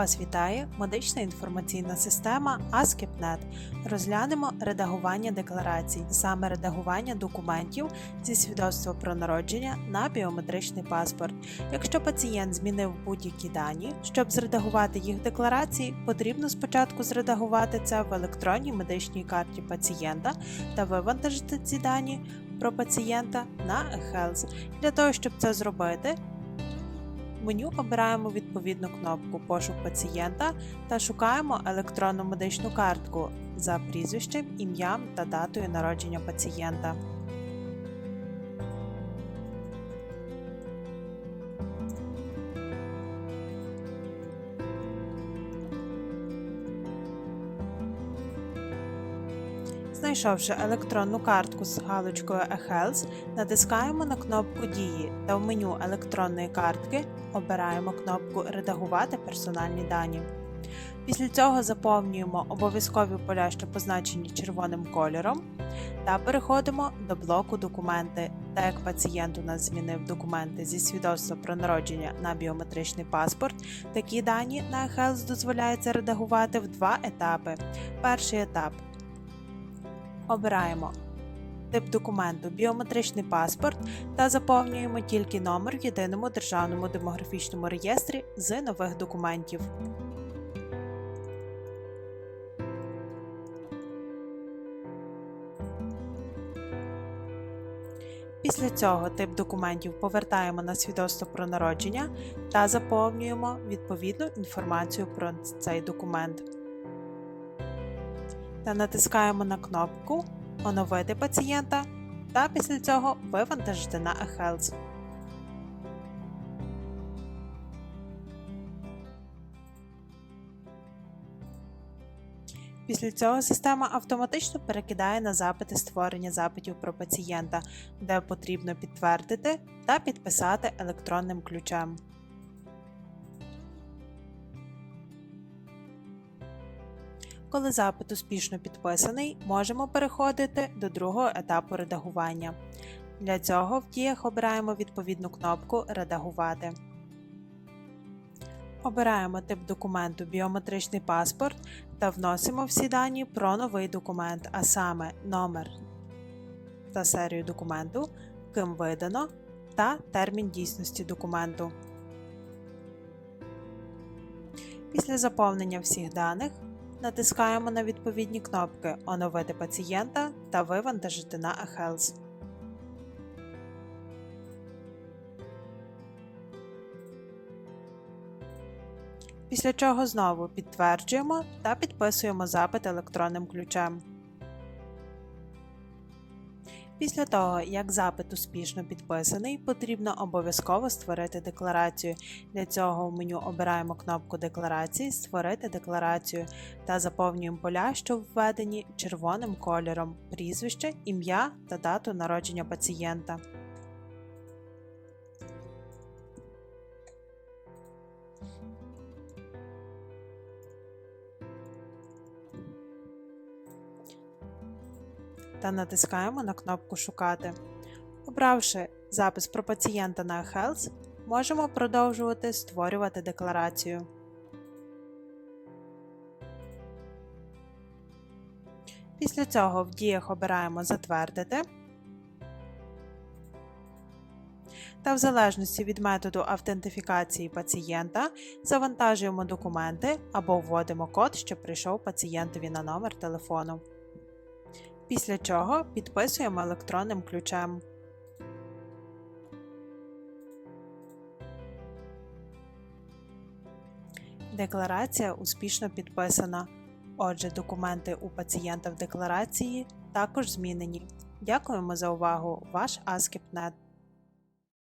Вас вітає медична інформаційна система ASCII.NET. Розглянемо редагування декларацій, саме редагування документів зі свідоцтва про народження на біометричний паспорт. Якщо пацієнт змінив будь-які дані, щоб зредагувати їх декларації, потрібно спочатку зредагувати це в електронній медичній карті пацієнта та вивантажити ці дані про пацієнта на eHealth. Для того, щоб це зробити, меню обираємо відповідну кнопку Пошук пацієнта та шукаємо електронну медичну картку за прізвищем, ім'ям та датою народження пацієнта. Знайшовши електронну картку з галочкою eHealth, натискаємо на кнопку Дії та в меню електронної картки обираємо кнопку Редагувати персональні дані. Після цього заповнюємо обов'язкові поля, що позначені червоним кольором, та переходимо до блоку Документи. Так як пацієнт у нас змінив документи зі свідоцтва про народження на біометричний паспорт, такі дані на eHealth дозволяється редагувати в два етапи. Перший етап Обираємо тип документу біометричний паспорт та заповнюємо тільки номер в єдиному державному демографічному реєстрі з нових документів. Після цього тип документів повертаємо на свідоцтво про народження та заповнюємо відповідну інформацію про цей документ та натискаємо на кнопку Оновити пацієнта та після цього вивантажити на eHealth. Після цього система автоматично перекидає на запити створення запитів про пацієнта, де потрібно підтвердити та підписати електронним ключем. Коли запит успішно підписаний, можемо переходити до другого етапу редагування. Для цього в діях обираємо відповідну кнопку Редагувати. Обираємо тип документу Біометричний паспорт та вносимо всі дані про новий документ, а саме номер та серію документу, ким видано та термін дійсності документу. Після заповнення всіх даних натискаємо на відповідні кнопки Оновити пацієнта та Вивантажити на eHealth. Після чого знову підтверджуємо та підписуємо запит електронним ключем. Після того, як запит успішно підписаний, потрібно обов'язково створити декларацію. Для цього в меню обираємо кнопку Декларації Створити декларацію та заповнюємо поля, що введені червоним кольором, прізвище, ім'я та дату народження пацієнта. Та натискаємо на кнопку Шукати. Обравши запис про пацієнта на eHealth, можемо продовжувати створювати декларацію. Після цього в діях обираємо Затвердити. Та в залежності від методу автентифікації пацієнта завантажуємо документи або вводимо код, що прийшов пацієнтові на номер телефону після чого підписуємо електронним ключем. Декларація успішно підписана. Отже, документи у пацієнта в декларації також змінені. Дякуємо за увагу! Ваш ASCII.NET